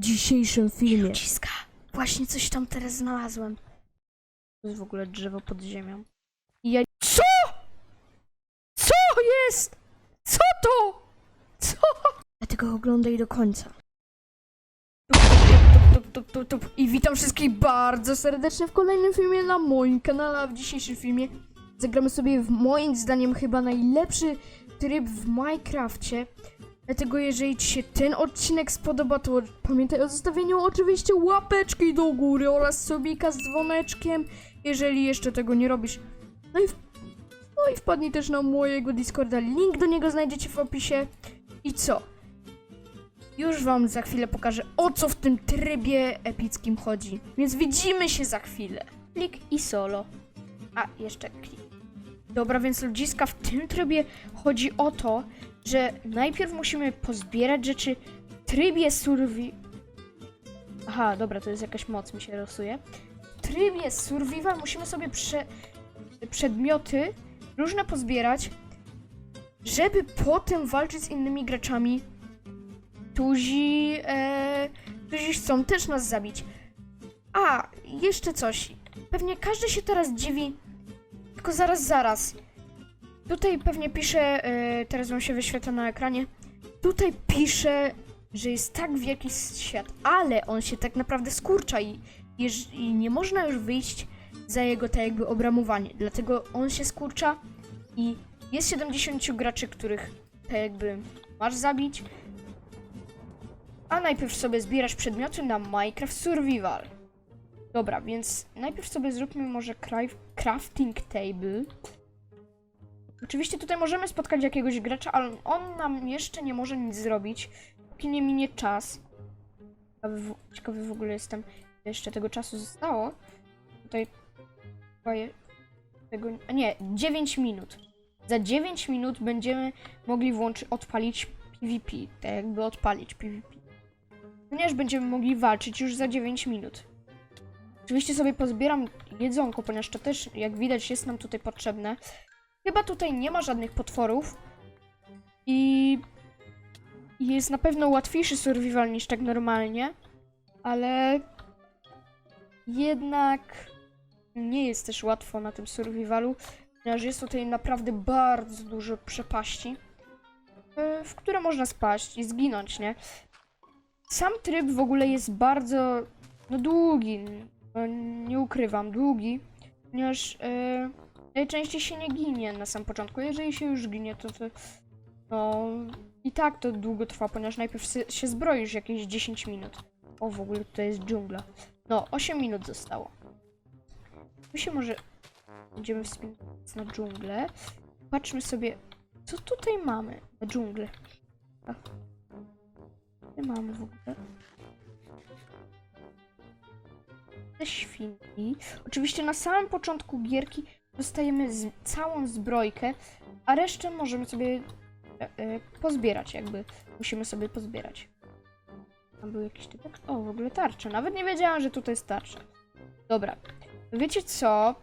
dzisiejszym filmie. Ludziska, właśnie coś tam teraz znalazłem. To jest w ogóle drzewo pod ziemią. I ja... CO?! Co jest?! Co to?! Co?! Dlatego oglądaj do końca. I witam wszystkich bardzo serdecznie w kolejnym filmie na moim kanale. A w dzisiejszym filmie zagramy sobie w moim zdaniem chyba najlepszy tryb w Minecrafcie. Dlatego jeżeli Ci się ten odcinek spodoba, to pamiętaj o zostawieniu oczywiście łapeczki do góry oraz subika z dzwoneczkiem, jeżeli jeszcze tego nie robisz. No i, w... no i wpadnij też na mojego Discorda, link do niego znajdziecie w opisie. I co? Już wam za chwilę pokażę, o co w tym trybie epickim chodzi. Więc widzimy się za chwilę. Klik i solo. A, jeszcze klik. Dobra, więc ludziska, w tym trybie chodzi o to, że najpierw musimy pozbierać rzeczy w trybie survi... Aha, dobra, to jest jakaś moc, mi się rysuje. W trybie survival musimy sobie prze... przedmioty różne pozbierać, żeby potem walczyć z innymi graczami, którzy, e, którzy chcą też nas zabić. A, jeszcze coś. Pewnie każdy się teraz dziwi, tylko zaraz, zaraz. Tutaj pewnie pisze, y, teraz wam się wyświetla na ekranie. Tutaj pisze, że jest tak wielki świat, ale on się tak naprawdę skurcza i, jeż- i nie można już wyjść za jego tak jakby obramowanie. Dlatego on się skurcza i jest 70 graczy, których tak jakby masz zabić. A najpierw sobie zbierasz przedmioty na Minecraft Survival. Dobra, więc najpierw sobie zróbmy może cra- crafting table. Oczywiście tutaj możemy spotkać jakiegoś gracza, ale on nam jeszcze nie może nic zrobić, póki nie minie czas. Ciekawy w, ciekawy w ogóle jestem, jeszcze tego czasu zostało. Tutaj chyba tego, a nie, 9 minut. Za 9 minut będziemy mogli włączyć, odpalić PvP, tak jakby odpalić PvP. Ponieważ będziemy mogli walczyć już za 9 minut. Oczywiście sobie pozbieram jedzonko, ponieważ to też, jak widać, jest nam tutaj potrzebne. Chyba tutaj nie ma żadnych potworów. I jest na pewno łatwiejszy survival niż tak normalnie, ale jednak nie jest też łatwo na tym survivalu, ponieważ jest tutaj naprawdę bardzo dużo przepaści, e, w które można spaść i zginąć, nie? Sam tryb w ogóle jest bardzo no długi, no, nie ukrywam, długi, ponieważ e, najczęściej się nie ginie na sam początku. Jeżeli się już ginie, to, to no i tak to długo trwa, ponieważ najpierw się zbroisz jakieś 10 minut. O, w ogóle to jest dżungla. No, 8 minut zostało. My się może będziemy wspinać na dżunglę. Patrzmy sobie, co tutaj mamy na dżunglę. A. Co mamy w ogóle? Te świnki. Oczywiście na samym początku gierki dostajemy z, całą zbrojkę, a resztę możemy sobie e, e, pozbierać, jakby. Musimy sobie pozbierać. Tam był jakiś typek? O, w ogóle tarcza. Nawet nie wiedziałam, że tutaj jest tarcza. Dobra. Wiecie co?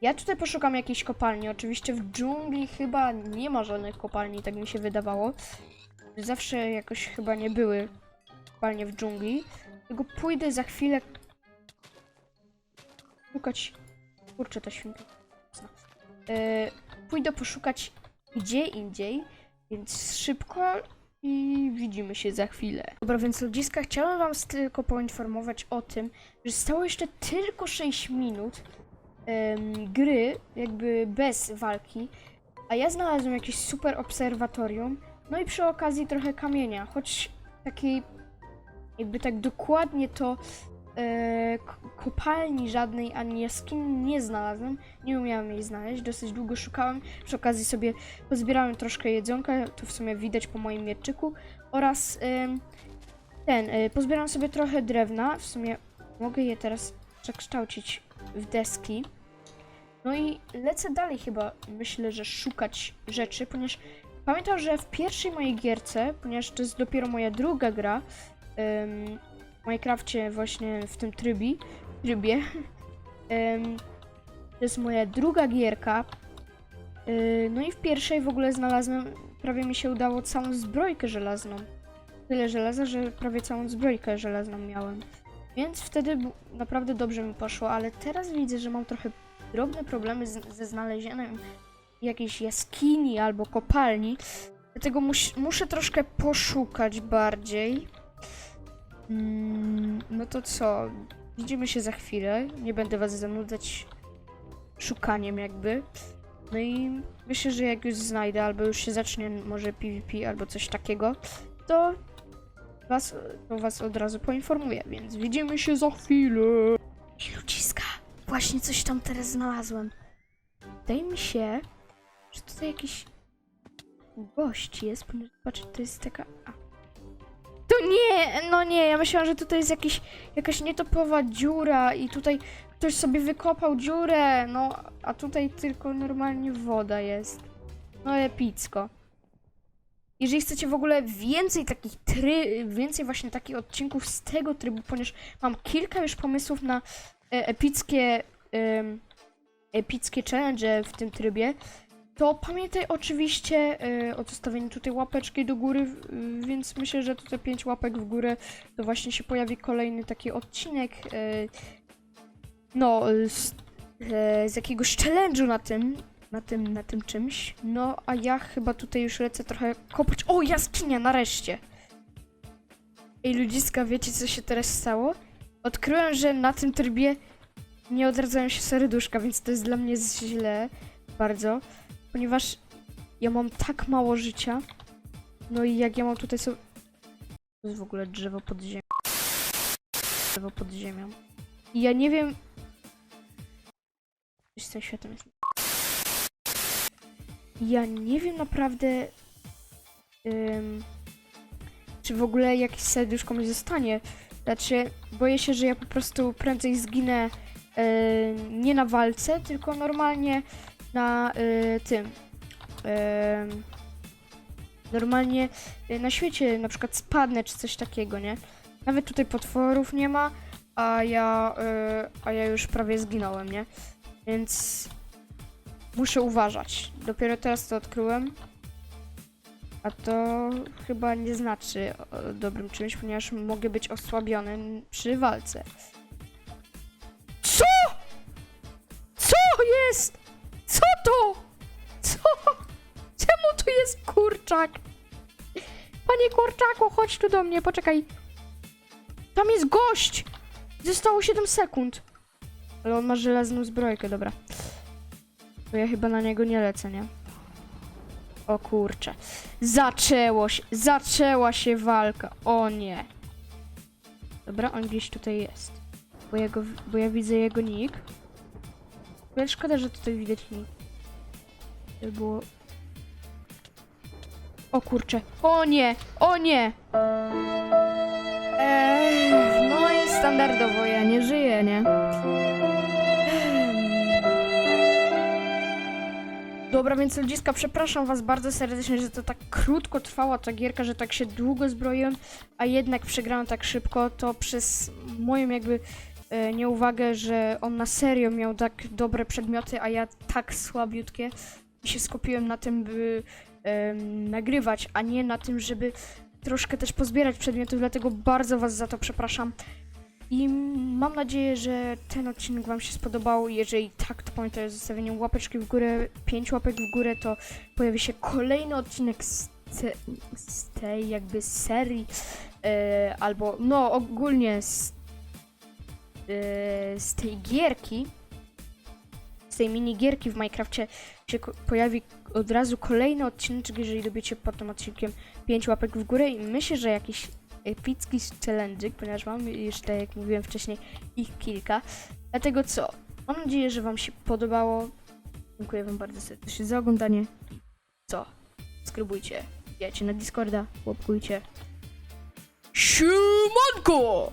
Ja tutaj poszukam jakiejś kopalni. Oczywiście w dżungli chyba nie ma żadnych kopalni, tak mi się wydawało. Zawsze jakoś chyba nie były kopalnie w dżungli. Tylko pójdę za chwilę szukać. Kurczę, ta świnka. Yy, pójdę poszukać gdzie indziej, więc szybko i widzimy się za chwilę. Dobra, więc ludziska, chciałem wam tylko poinformować o tym, że zostało jeszcze tylko 6 minut gry, jakby bez walki, a ja znalazłem jakieś super obserwatorium, no i przy okazji trochę kamienia, choć takiej jakby tak dokładnie to kopalni żadnej ani jaskini nie znalazłem. Nie umiałam jej znaleźć, dosyć długo szukałem. Przy okazji sobie pozbierałem troszkę jedzonka, to w sumie widać po moim mieczyku. Oraz ten, e, pozbieram sobie trochę drewna. W sumie mogę je teraz przekształcić w deski. No i lecę dalej chyba, myślę, że szukać rzeczy, ponieważ pamiętam, że w pierwszej mojej gierce, ponieważ to jest dopiero moja druga gra, w Minecrafcie właśnie w tym trybie, trybie. To jest moja druga gierka. Y, No i w pierwszej w ogóle znalazłem, prawie mi się udało całą zbrojkę żelazną. tyle żelaza, że prawie całą zbrojkę żelazną miałem. Więc wtedy naprawdę dobrze mi poszło, ale teraz widzę, że mam trochę drobne problemy z, ze znalezieniem jakiejś jaskini albo kopalni. Dlatego mus, muszę troszkę poszukać bardziej. Mm, no to co? Widzimy się za chwilę. Nie będę was zanudzać szukaniem jakby. No i myślę, że jak już znajdę, albo już się zacznie może PvP albo coś takiego, to was, to was od razu poinformuję, więc widzimy się za chwilę. I właśnie coś tam teraz znalazłem. Wydaje mi się, że tutaj jakiś gość jest, ponieważ to jest taka... A. Nie, no nie, ja myślałam, że tutaj jest jakiś, jakaś nietopowa dziura i tutaj ktoś sobie wykopał dziurę, no, a tutaj tylko normalnie woda jest. No epicko. Jeżeli chcecie w ogóle więcej takich try, więcej właśnie takich odcinków z tego trybu, ponieważ mam kilka już pomysłów na e, epickie, em, epickie challenge w tym trybie, to pamiętaj oczywiście e, o zostawieniu tutaj łapeczki do góry, w- więc myślę, że tutaj 5 łapek w górę to właśnie się pojawi kolejny taki odcinek e, no z, e, z jakiegoś challenge'u na tym, na tym, na tym czymś. No, a ja chyba tutaj już lecę trochę kopać. O, jaskinia, nareszcie! Ej, ludziska, wiecie co się teraz stało? Odkryłem, że na tym trybie nie odradzają się serduszka, więc to jest dla mnie źle bardzo, ponieważ ja mam tak mało życia. No i jak ja mam tutaj sobie... To jest w ogóle drzewo pod ziemią. Drzewo pod ziemią. I ja nie wiem... Coś z tym światem jest... Ja nie wiem naprawdę... czy w ogóle jakieś serduszko mi zostanie. Znaczy, boję się, że ja po prostu prędzej zginę e, nie na walce, tylko normalnie na e, tym. E, normalnie na świecie na przykład spadnę czy coś takiego, nie? Nawet tutaj potworów nie ma, a ja, e, a ja już prawie zginąłem, nie? Więc muszę uważać. Dopiero teraz to odkryłem. A to chyba nie znaczy dobrym czymś, ponieważ mogę być osłabiony przy walce. Co? Co jest? To? Co? Czemu tu jest kurczak? Panie kurczaku, chodź tu do mnie, poczekaj. Tam jest gość! Zostało 7 sekund. Ale on ma żelazną zbrojkę, dobra. To ja chyba na niego nie lecę, nie? O kurczę. Zaczęło się, zaczęła się walka. O nie. Dobra, on gdzieś tutaj jest. Bo ja, go, bo ja widzę jego nick. Ale szkoda, że tutaj widać nick. To było... O kurczę. O nie! O nie! Eee, no i standardowo ja nie żyję, nie? Dobra, więc ludziska, przepraszam was bardzo serdecznie, że to tak krótko trwała ta gierka, że tak się długo zbroiłem, a jednak przegrałem tak szybko, to przez moją jakby e, nieuwagę, że on na serio miał tak dobre przedmioty, a ja tak słabiutkie się skupiłem na tym, by nagrywać, a nie na tym, żeby troszkę też pozbierać przedmiotów, dlatego bardzo was za to przepraszam. I mam nadzieję, że ten odcinek Wam się spodobał. Jeżeli tak, to pamiętajcie o zostawieniu łapeczki w górę, 5 łapek w górę, to pojawi się kolejny odcinek z, te, z tej jakby serii, e, albo no ogólnie z, e, z tej gierki, z tej mini gierki w Minecrafcie się pojawi od razu kolejny odcinek, jeżeli dobiecie pod tym odcinkiem 5 łapek w górę i myślę, że jakiś epicki challenge'ik, ponieważ mam już, tak jak mówiłem wcześniej, ich kilka. Dlatego co? Mam nadzieję, że Wam się podobało. Dziękuję Wam bardzo serdecznie za oglądanie. Co? Skrybujcie, wbijajcie na Discorda, łapkujcie. Siemanko!